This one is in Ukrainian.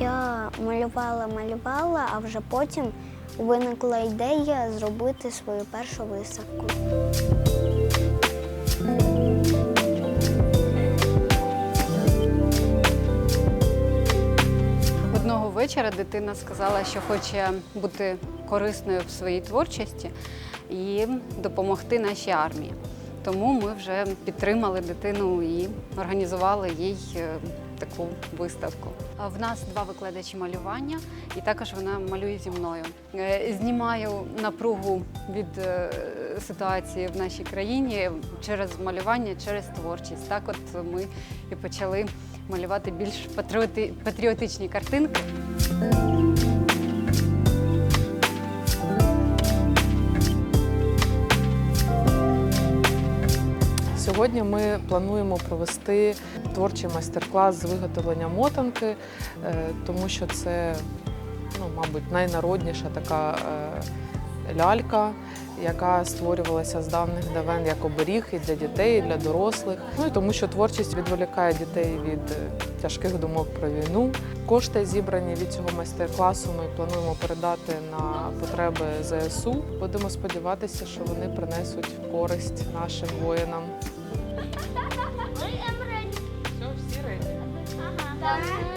Я малювала, малювала, а вже потім виникла ідея зробити свою першу виставку. Одного вечора дитина сказала, що хоче бути корисною в своїй творчості і допомогти нашій армії. Тому ми вже підтримали дитину і організували їй е, таку виставку. В нас два викладачі малювання, і також вона малює зі мною. Е, Знімаю напругу від е, ситуації в нашій країні через малювання, через творчість. Так, от ми і почали малювати більш патріоти- патріотичні картинки. Сьогодні ми плануємо провести творчий майстер-клас з виготовлення мотанки, е, тому що це, ну, мабуть, найнародніша така е, лялька, яка створювалася з давних давен як оберіг і для дітей, і для дорослих. Ну і тому, що творчість відволікає дітей від е, тяжких думок про війну. Кошти, зібрані від цього майстер-класу, ми плануємо передати на потреби ЗСУ. Будемо сподіватися, що вони принесуть користь нашим воїнам. Все, всі речі. Так.